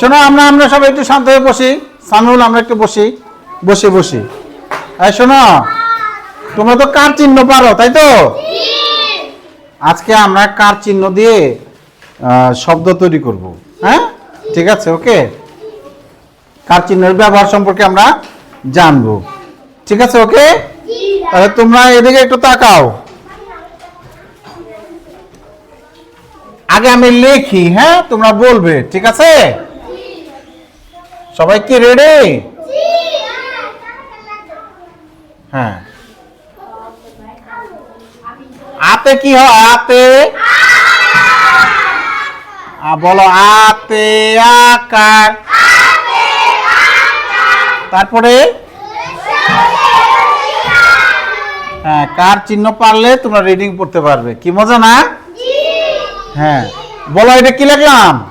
শোনো, আমরা আমরা সবাই একটু শান্ত হয়ে বসি। সানুল আমরা একটু বসি। বসে, বসি। শোনো, তোমরা তো কার চিহ্ন পারো, তাই তো? আজকে আমরা কার চিহ্ন দিয়ে শব্দ তৈরি করব হ্যাঁ? ঠিক আছে, ওকে? কার চিহ্নের ব্যবহার সম্পর্কে আমরা জানব। ঠিক আছে, ওকে? তাহলে তোমরা এদিকে একটু তাকাও। আগে আমি লিখি হ্যাঁ? তোমরা বলবে, ঠিক আছে? সবাই কি রেডি হ্যাঁ। আতে কি হয়? আতে। বলো, আতে আকার। তারপরে? হ্যাঁ কার চিহ্ন পারলে তোমরা রিডিং পড়তে পারবে। কি মজা না? হ্যাঁ। বলো, এটা কি লিখলাম?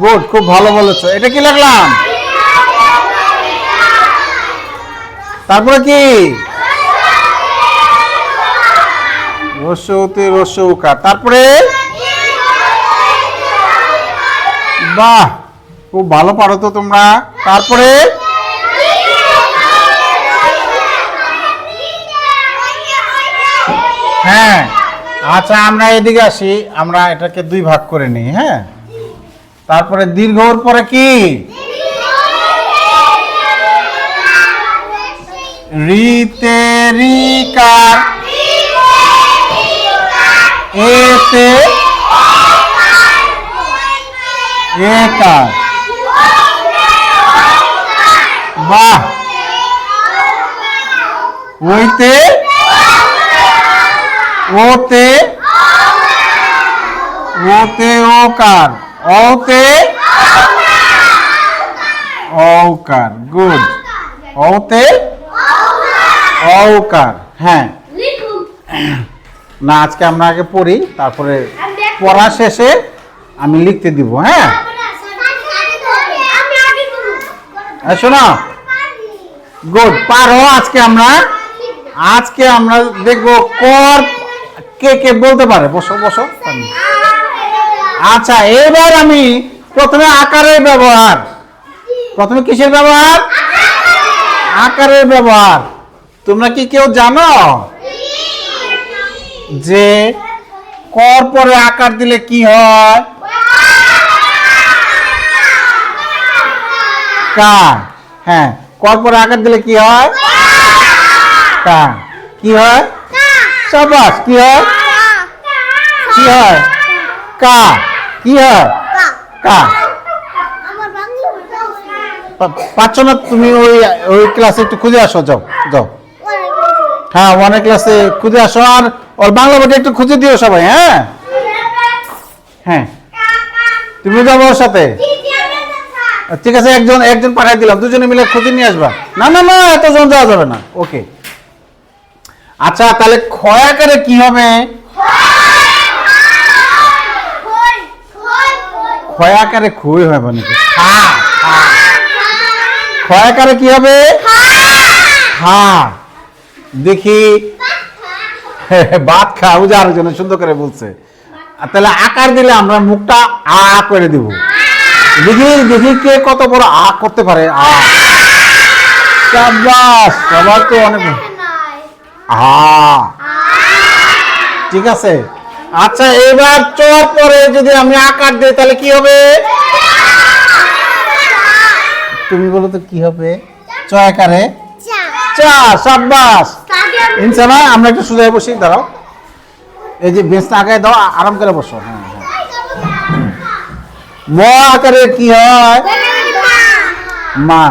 গুড খুব ভালো বলেছ। এটা কি লিখলাম? তারপরে কি? রসৌতে রসৌকা। তারপরে? বাহ, খুব ভালো পারো তো তোমরা। তারপরে? হ্যাঁ। আচ্ছা আমরা এদিকে আসি। আমরা এটাকে দুই ভাগ করে নিই হ্যাঁ? তারপরে দীর্ঘর পরে কি? রিতে রিকার। এতে একার। বাহ! ওইতে ওতে ওতে ওকার, ওতে ঔকার গুড। ওতে ঔকার হ্যাঁ। না, আজকে আমরা আগে পড়ি, তারপরে পড়া শেষে আমি লিখতে দিব হ্যাঁ? শোনো। গুড, পারো আজকে আমরা। আজকে আমরা দেখব কর কে কে বলতে পারে? বসো বসো। আচ্ছা এবার আমি প্রথমে আকারের ব্যবহার। প্রথমে কিসের ব্যবহার? আকারের ব্যবহার। তোমরা কি কেউ জানো? যে কর পরে আকার দিলে কি হয়? হ্যাঁ কর পরে আকার দিলে কি হয়? কি হয়? সাবাস কি হয়? কি হয়? কা। কি হয়? কা। পাচ্ছ না তুমি ওই ওই ক্লাসে একটু খুঁজে আসো যাও যাও। হ্যাঁ ওয়ানের ক্লাসে খুঁজে আসো আর ওর বাংলা বইটা একটু খুঁজে দিও সবাই হ্যাঁ? হ্যাঁ। তুমি যাব ওর সাথে? ঠিক আছে একজন একজন পাঠাই দিলাম দুজনে মিলে খুঁজে নিয়ে আসবা। না না না এতজন যাওয়া যাবে না। ওকে আচ্ছা তাহলে ক্ষয় আকারে কি হবে? ক্ষয় আকারে খুই হবে নাকি খা খা। ক্ষয় আকারে কি হবে? হ্যাঁ দেখি। ভাত খা উজার জন্য সুন্দর করে বলছে। তাহলে আকার দিলে আমরা মুখটা আ করে দিব। দেখি দেখি কে কত বড় আ করতে পারে। আ। সবার তো অনেক আ ঠিক আছে? আচ্ছা এবার চর পরে যদি আমি আকার দিই তাহলে কি হবে? তুমি বলো তো কি হবে? চ আকারে? চা। সাব্বাস। ইনসানা আমরা একটু সোজা বসি দাঁড়াও। এই যে বেঞ্চটা আগায় দাও আরাম করে বসো। হ্যাঁ হ্যাঁ। ম আকারে কি হয়? মা।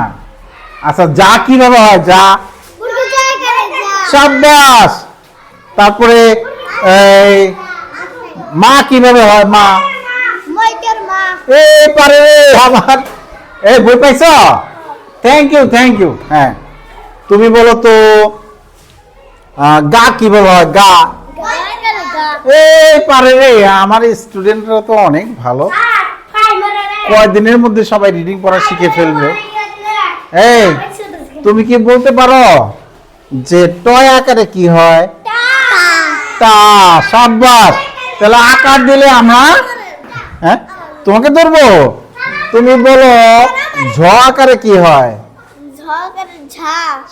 আচ্ছা যা কীভাবে হয় যা সাব্বাস। তারপরে এই মা কীভাবে হয় মা? এ পারে আমার এই বই পাইছ? থ্যাংক ইউ থ্যাংক ইউ হ্যাঁ। তুমি বলো তো গা কীভাবে হয় গা? এই পারে রে আমার স্টুডেন্টরা তো অনেক ভালো। কয়দিনের মধ্যে সবাই রিডিং পড়া শিখে ফেলবে। এই তুমি কি বলতে পারো? যে টয় আকারে কি হয়? তা সাব্বাস। তাহলে আকার দিলে আমরা হ্যাঁ? তোমাকে ধরবো? তুমি বলো, ঝ আকারে কি হয়?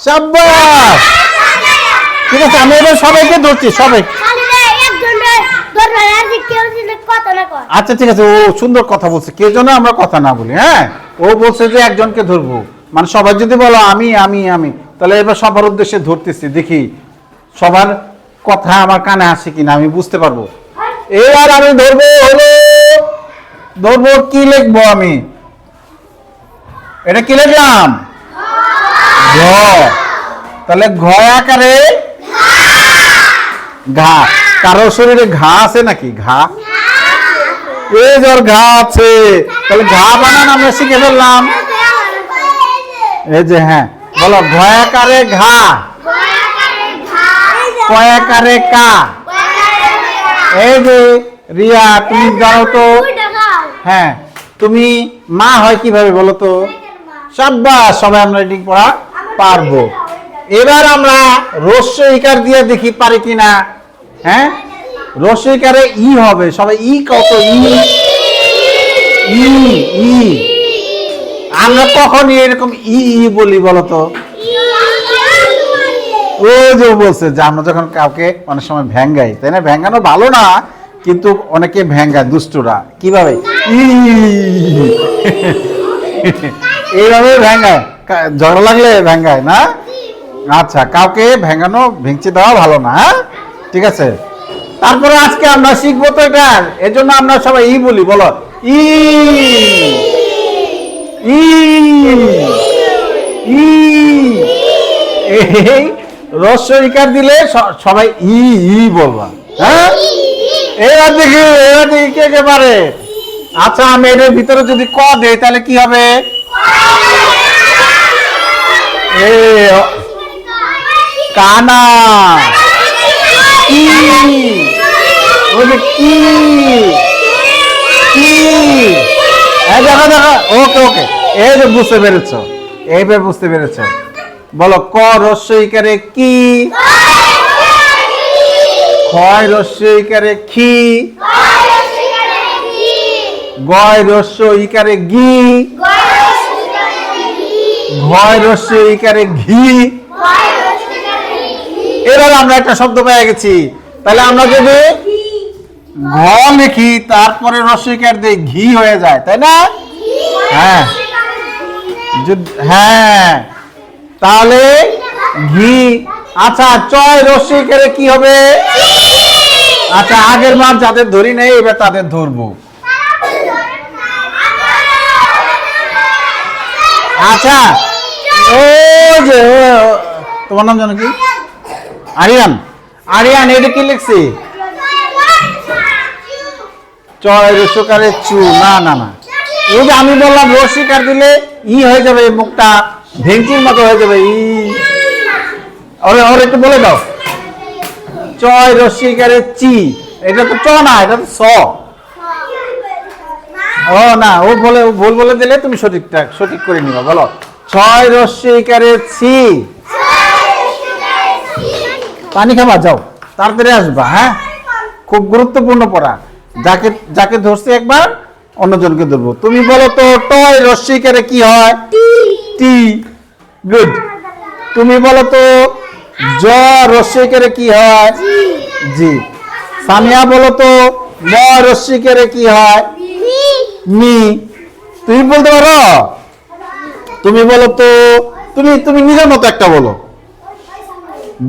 সাব্বাস! ঠিক আছে, আমি এবার সবাইকে ধরছি, সবাই। আচ্ছা ঠিক আছে, ও সুন্দর কথা বলছে। কে জন্য আমরা কথা না বলি হ্যাঁ? ও বলছে যে একজনকে ধরবো। মানে সবাই যদি বলো, আমি আমি আমি। তাহলে এবার সবার উদ্দেশ্যে ধরতেছি, দেখি সবার কথা আমার কানে আসে কিনা, আমি বুঝতে পারব। এবার আমি ধরবো হলো, ধরবো কি লিখব আমি? এটা কি লিখলাম? ঘ। তাহলে ঘ আকারে ঘা। কারও শরীরে ঘা আছে নাকি? ঘা। এই যে ঘা আছে। তাহলে ঘা বানান, আমরা শিখে ফেললাম। এই যে হ্যাঁ। বলো ঘয়াকারে ঘা। কয়াকারে কা। এই যে রিয়া, তুমি জানো তো হ্যাঁ তুমি মা হয় কীভাবে বলো তো? সাব্বাস, সবাই আমরা রিডিং পড়া পারব। এবার আমরা রস্য ইকার দিয়ে দেখি পারি কিনা হ্যাঁ? রস্য ইকারে ই হবে। সবাই ই কত ই। ই ই। আমরা কখন এরকম ই ই বলি বলো তো ও যে বলছে যে আমরা যখন কাউকে অনেক সময় ভ্যাঙ্গাই, তাই না? ভ্যাঙ্গানো ভালো না, কিন্তু অনেকে ভ্যাঙ্গায় দুষ্টরা। কীভাবে? এইভাবে ভ্যাঙ্গায়। ঝগড়া লাগলে ভ্যাঙ্গায়, না? আচ্ছা কাউকে ভেঙ্গানো ভেঙচি দেওয়া ভালো না হ্যাঁ? ঠিক আছে। তারপরে আজকে আমরা শিখব তো এটা। এর জন্য আমরা সবাই ই বলি, বলো। ই। ই। ই এই রস্য ইকার দিলে সবাই ই ই বলবা। হ্যাঁ? এবার দেখি এবার দেখি কে কে পারে। আচ্ছা আমি এটার ভিতরে যদি ক দেই, তাহলে কি হবে? এ, কানা। কি কি? কি? দেখো দেখো। ওকে ওকে। এই যে বুঝতে পেরেছ। এইবার বুঝতে পেরেছ। বলো, ক রস্য ইকারে কি? ক্ষয় রস্য ইকারে খি গয় রস্য ইকারে গি ঘয় রস্য ইকারে ঘি? এবার আমরা একটা শব্দ পেয়ে গেছি। তাহলে আমরা যদি ঘ লিখি, তারপরে রস্যিকার দিয়ে ঘি হয়ে যায়, তাই না? হ্যাঁ। হ্যাঁ। তাহলে ঘি আচ্ছা চয় রস্যিকারে কি হবে? আচ্ছা আগের মাস যাদের ধরি নেই, এবার তাদের ধরবো। আচ্ছা ও যে তোমার নাম জানো কি? আরিয়ান। আরিয়ান, এটা কি লিখছি? রসকারে চু, না না না। যে আমি বললাম দিলে ই হয়ে যাবে মুখটা ভেঙ্কির মতো হয়ে যাবে, ই। ওরে, ওর, একটু বলে দাও। চয় চি। এটা তো চ না, এটা তো স। ও, না, ও বলে, ও ভুল বলে দিলে তুমি সঠিকটা, সঠিক করে নিবা, বলো। ছয় রসিকারে ছি পানি খাবা, যাও, তাড়াতাড়ি আসবা হ্যাঁ? খুব গুরুত্বপূর্ণ পড়া। যাকে যাকে ধরছি একবার অন্যজনকে ধরবো। তুমি বলো তো টয় রস্যিকারে কি হয়? টি। গুড তুমি বলো তো জ রস্যিকারে কি হয়? জি। সামিয়া বলো তো ম রস্যিকারে কি হয়? মি। তুমি বলতে পারো? তুমি বলো তো তুমি তুমি নিজের মতো একটা বলো।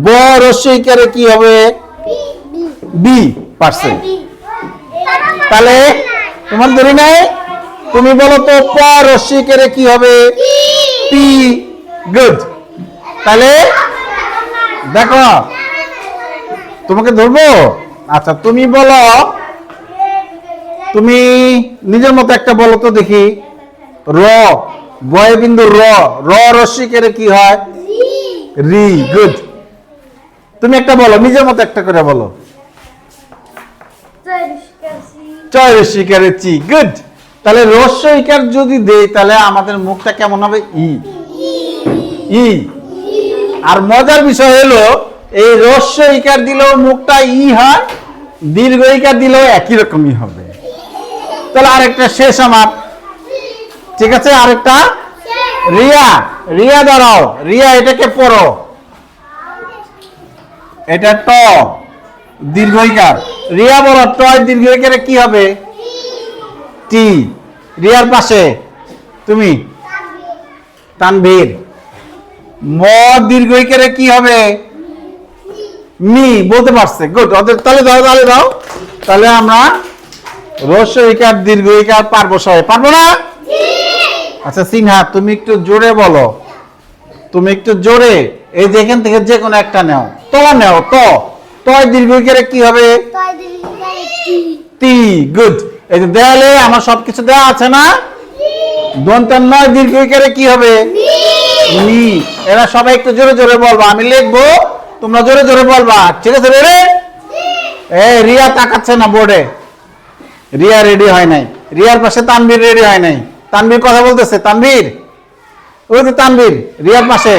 ব রস্যইকারে কি হবে? বি। পার্সেন্ট তাহলে তোমার ধরে নাই? তুমি বলো তো প রস্যইকারে কি হবে? পি গুড তাহলে দেখো তোমাকে ধরবো? আচ্ছা তুমি বলো তুমি নিজের মতো একটা বলো তো দেখি। র বয় বিন্দু র র রস্যিকের কি হয়? রি। গুড তুমি একটা বলো নিজের মতো একটা করে বলো। চয় রস্যিকারে চি গুড তাহলে রস্য ইকার যদি দেই, তাহলে আমাদের মুখটা কেমন হবে? ই। ই। আর মজার বিষয় হলো, এই রস্য ইকার দিলেও মুখটা ই হয়, দীর্ঘ ইকার দিলেও একই রকমই হবে। তাহলে আরেকটা শেষ আমার। ঠিক আছে, আরেকটা? রিয়া। রিয়া দাঁড়াও। রিয়া, এটাকে পড়ো। এটা ট। দীর্ঘইকার। রিয়া বলো, টয় দীর্ঘইকারে কি হবে? টি রিয়ার পাশে। তুমি? তানভীর। ম দীর্ঘইকারে কি হবে? মি। বলতে পারছে। গুড ওদের তাহলে দাও তাহলে দাও। তাহলে আমরা রস্যইকার দীর্ঘইকার পারব সবাই। পারব না? আচ্ছা সিনহা, তুমি একটু জোরে বলো। তুমি একটু জোরে। এই যে এখান থেকে যে কোনো একটা নেও। তো নেও, তো। তয় দীর্ঘইকারে কি হবে? তি গুড। এই যে দেয়ালে আমার সবকিছু দেওয়া আছে না? দন্তের নয় দীর্ঘইকারে কি হবে? নি এরা সবাই একটু জোরে জোরে বলবা আমি লিখব তোমরা জোরে জোরে বলবা। ঠিক আছে রে এ রিয়া তাকাচ্ছে না বোর্ডে। রিয়া রেডি হয় নাই। রিয়ার পাশে তানভীর রেডি হয় নাই। তানভীর কথা বলতেছে তানভীর। ওই যে তানভীর রিয়ার পাশে।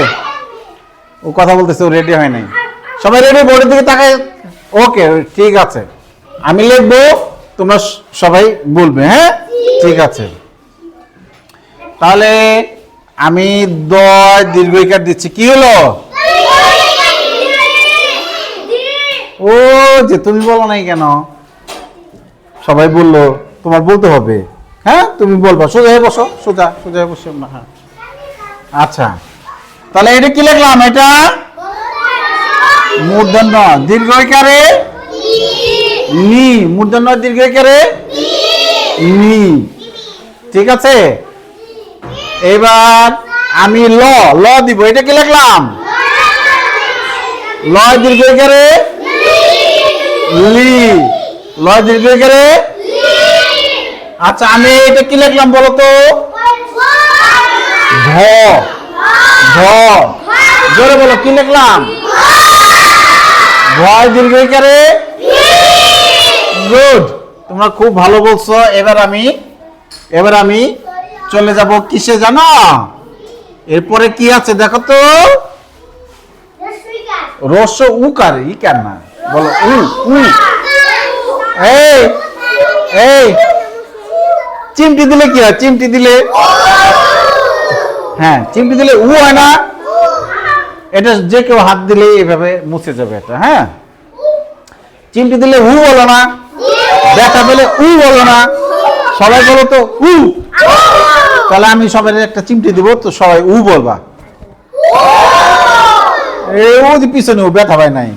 ও কথা বলতেছে ও রেডি হয় নাই। সবাই রেডি? বোর্ডের দিকে তাকায়? ওকে, ঠিক আছে। আমি লিখব, তোমরা সবাই বলবে হ্যাঁ? ঠিক আছে। তাহলে আমি দয় দীর্ঘইকার দিচ্ছি। কি হলো? ও, যে তুমি বলো নাই কেন? সবাই বলল, তোমার বলতে হবে। হ্যাঁ? তুমি বলবা। সোজা হয়ে বসো, সোজা সোজা হয়ে বসো হ্যাঁ। আচ্ছা। তাহলে এটা কি লিখলাম? এটা মূর্ধন্য দীর্ঘইকারে নি। মূর্ধন্য দীর্ঘইকারে নি। ঠিক আছে? এবার আমি ল ল দিব, এটা কি লিখলাম? লয় দীর্ঘইকারে লি। লয় দীর্ঘইকারে আচ্ছা আমি এটা কি লিখলাম বলো তো? ধ ভ। জোরে বলো, কি লিখলাম? ভয় দীর্ঘইকারে গুড তোমরা খুব ভালো বলছো। এবার আমি এবার আমি চলে যাব কিসে জানো? এরপরে কি আছে দেখো তো? রস্য উকার ই কেন না। বলো উ উ এই এই। চিমটি দিলে কি হয়? চিমটি দিলে হ্যাঁ চিমটি দিলে উ হয় না। এটা যে কেউ হাত দিলে এভাবে মুছে যাবে এটা হ্যাঁ? চিমটি দিলে উ বলো না, ব্যথা পেলে উ বলো না, সবাই বলো তো উ। তাহলে আমি সবাই একটা চিমটি দিব, তো সবাই উ বলবা। এ, ও পিছনে, ও ব্যথা পায় নাই।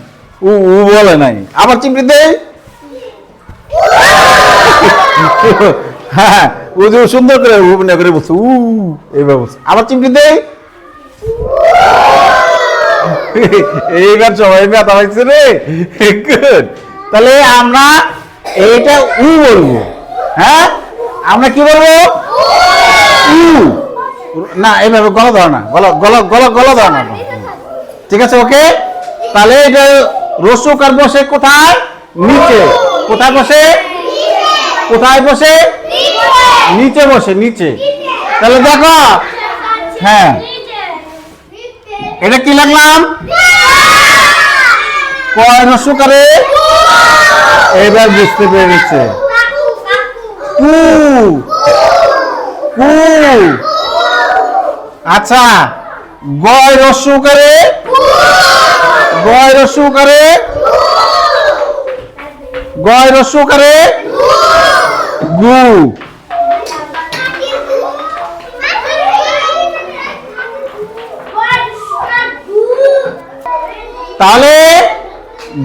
উ উ বলে নাই। আবার চিমটি দে হ্যাঁ যে সুন্দর করে উ মনে করে বলছে, উ এইভাবে বলছে। আবার চিমটি দে এইবার সবাই ব্যথা পাইছে রে। গুড তাহলে আমরা এইটা উ বলব। হ্যাঁ? আমরা কি বলব? উ। না এইভাবে গলা ধর না। গলা গলা গলা গলা ধর না ঠিক আছে ওকে? তাহলে এটা রসুকার বসে কোথায়? নিচে। কোথায় বসে? কোথায় বসে? নিচে। বসে নিচে। তাহলে দেখো। হ্যাঁ। এটা কি লাগলাম? কয় রসুকারে এবার বুঝতে পেরেছে। কু। কু। আচ্ছা গয় রস্যু করে গয় রস্যু করে গয় রস্যু করে গু। তাহলে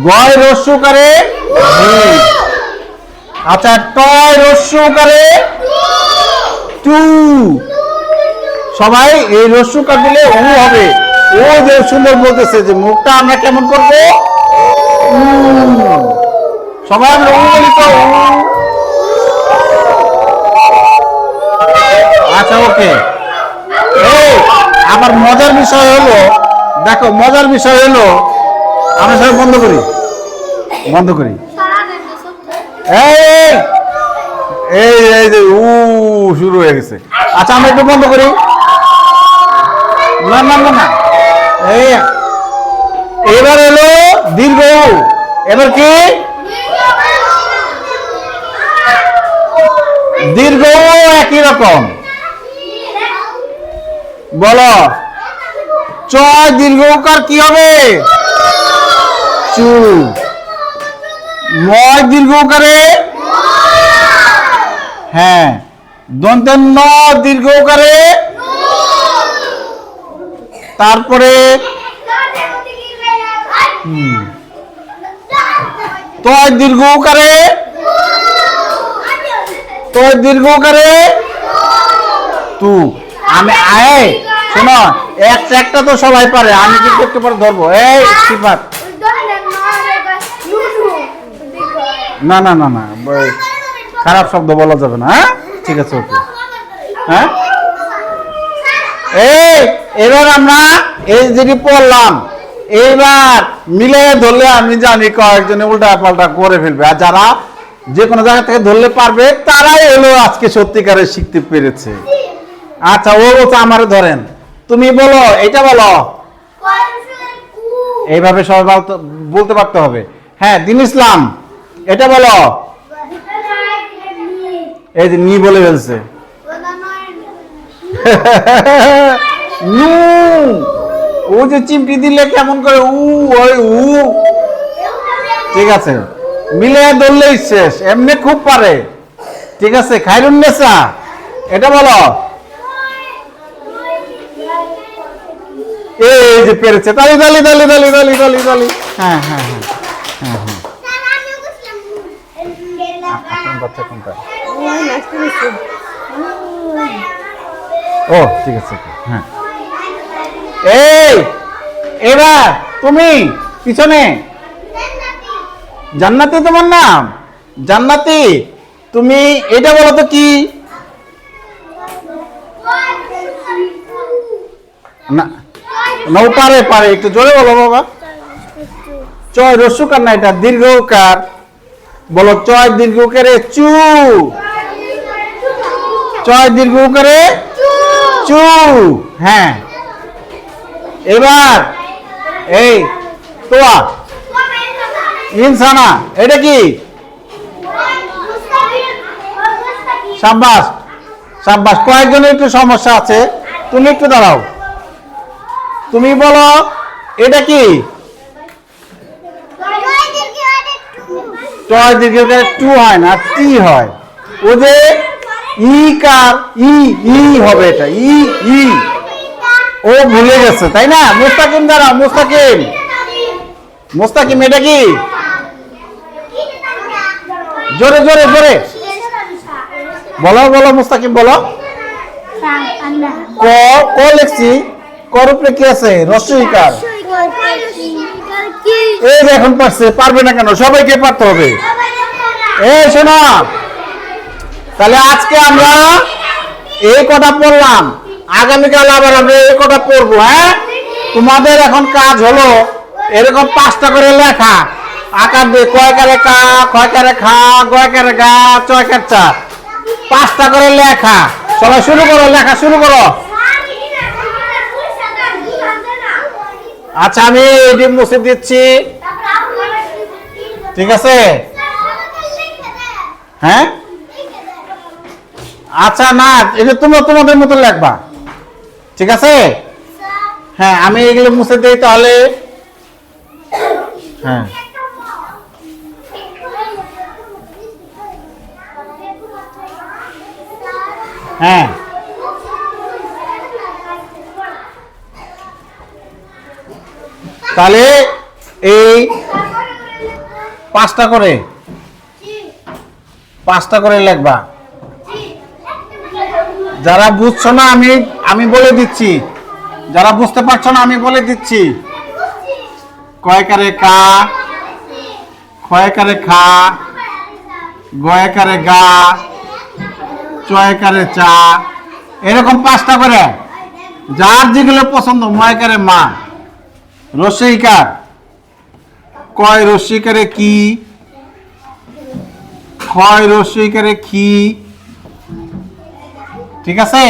গয় রস্যু করে আচ্ছা টয় রস্যু করে টু। সবাই এই রস্যুকা দিলে উ হবে। ও যে সুন্দর বলতেছে যে মুখটা আমরা কেমন করব। সবাই আমরা বলি তো আচ্ছা ওকে। আবার মজার বিষয় হলো, দেখো, মজার বিষয় হলো আমরা সবাই বন্ধ করি। বন্ধ করি। এই এই যে, উ, শুরু হয়ে গেছে। আচ্ছা আমরা একটু বন্ধ করি। না না না না। এই, এবার এলো দীর্ঘ। এবার কি? দীর্ঘ একই রকম। বলো। চয় দীর্ঘকার কি হবে? চু ময় দীর্ঘকারে হ্যাঁ দন্তের ন দীর্ঘ করে তারপরে তয় দীর্ঘকারে তয় দীর্ঘকারে তু, আমি, আয়, শোনো একটা একটা তো সবাই পারে, আমি কিন্তু একটু পরে ধরবো। এই সিফাত না না না না খারাপ শব্দ বলা যাবে না হ্যাঁ? ঠিক আছে ওকে। হ্যাঁ? এই এবার আমরা এই যেটি পড়লাম এইবার মিলে ধরলে আমি জানি কয়েকজনে উল্টা পাল্টা করে ফেলবে। আর যারা যে কোনো জায়গা থেকে ধরলে পারবে তারাই এলো আজকে সত্যিকারে শিখতে পেরেছে। আচ্ছা ও বলছে আমার ধরেন। তুমি বলো এটা বলো। এইভাবে সবাই বলতে- বলতে পারতে হবে। হ্যাঁ দিন ইসলাম। এটা বলো। এই যে নি বলে ফেলছে। নু। ও যে চিমটি দিলে কেমন করে উ, ওই উ। ঠিক আছে। মিলে ধরলেই শেষ, এমনি খুব পারে। ঠিক আছে, খাইরুন নেসা এটা বলো। এই যে পেরেছে, তালি তালি তালি তালি তালি তালি তালি। হ্যাঁ হ্যাঁ হ্যাঁ হ্যাঁ হ্যাঁ। বাচ্চা কোনটা? ও ঠিক আছে। হ্যাঁ। এই এবার তুমি পিছনে। জান্নাতি তোমার নাম? জান্নাতি তুমি এটা বলো তো কি? না পারে পারে। একটু জোরে বলো বাবা। চয় রস্যকার না এটা দীর্ঘকার। বলো, চয় দীর্ঘকারে চু। চয় দীর্ঘ করে চু। হ্যাঁ। এবার, এই, তোয়া। ইনসানা, এটা কি? সাব্বাস। সাব্বাস, কয়েকজনের একটু সমস্যা আছে। তুমি একটু দাঁড়াও। তুমি বলো, এটা কি? টয় দীর্ঘকারে টু হয় না, টি হয়। ও যে ই কার, ই ই হবে এটা, ই ই। ও ভুলে গেছে, তাই না? মুস্তাকিম দাঁড়াও, মুস্তাকিম। মুস্তাকিম, এটা কি? জোরে জোরে জোরে। বলো বলো, মুস্তাকিম, বলো। ক ক লিখছি। কর উপরে কি আছে? রস্যইকার এই এখন পারছে, পারবে না কেন? সবাইকে পারতে হবে। এই শোনো, তাহলে আজকে আমরা এই কথা পড়লাম, আগামীকাল আবার আমরা এই কথা পড়ব হ্যাঁ? তোমাদের এখন কাজ হলো এরকম পাঁচটা করে লেখা, আকার দিয়ে কয়কারে কা কয়কারে খা গয়কারে গা চয়কার চা, পাঁচটা করে লেখা। সবাই শুরু করো, লেখা শুরু করো। আচ্ছা আমি এটি মুছে দিচ্ছি। ঠিক আছে? হ্যাঁ? আচ্ছা না, এটা তোমরা তোমাদের মতো লেখবা। ঠিক আছে? হ্যাঁ আমি এগুলো মুছে দিই তাহলে। হ্যাঁ। হ্যাঁ। তাহলে এই পাঁচটা করে পাঁচটা করে লেখবা। যারা বুঝছ না, আমি আমি বলে দিচ্ছি। যারা বুঝতে পারছ না, আমি বলে দিচ্ছি। কয়কারে কা? ক্ষয়কারে খা? গয়কারে গা? চয়কারে চা? এরকম পাঁচটা করে। যার যেগুলো পছন্দ ময়কারে মা। রসইকার কয় রসিকারে কি? ক্ষয় রসইকারে কি? ঠিক আছে?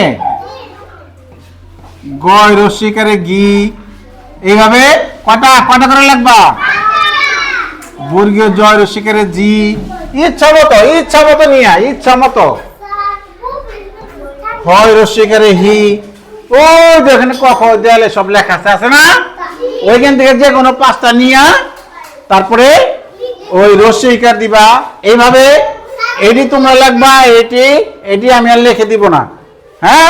গয় রসিকারে গি। এইভাবে কটা কটা করে লাগবা? বর্গীয় জয় রসিকারে জি। ইচ্ছা মতো ইচ্ছা মতো নিয়ে, ইচ্ছা মতো। হয় রস্যিকারে হি। ও দেখেন কখ দেয়ালে সব লেখা আছে না? ওইখান থেকে যে কোনো পাঁচটা নিয়া তারপরে ওই রস্যিকার দিবা। এইভাবে এটি তোমরা লাগবা এটি এটি আমি আর লিখে দিব না। হ্যাঁ?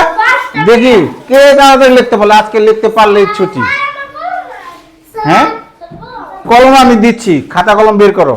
দেখি কে তাড়াতাড়ি লিখতে পারলে? আজকে লিখতে পারলে ছুটি। হ্যাঁ? কলম আমি দিচ্ছি খাতা কলম বের করো।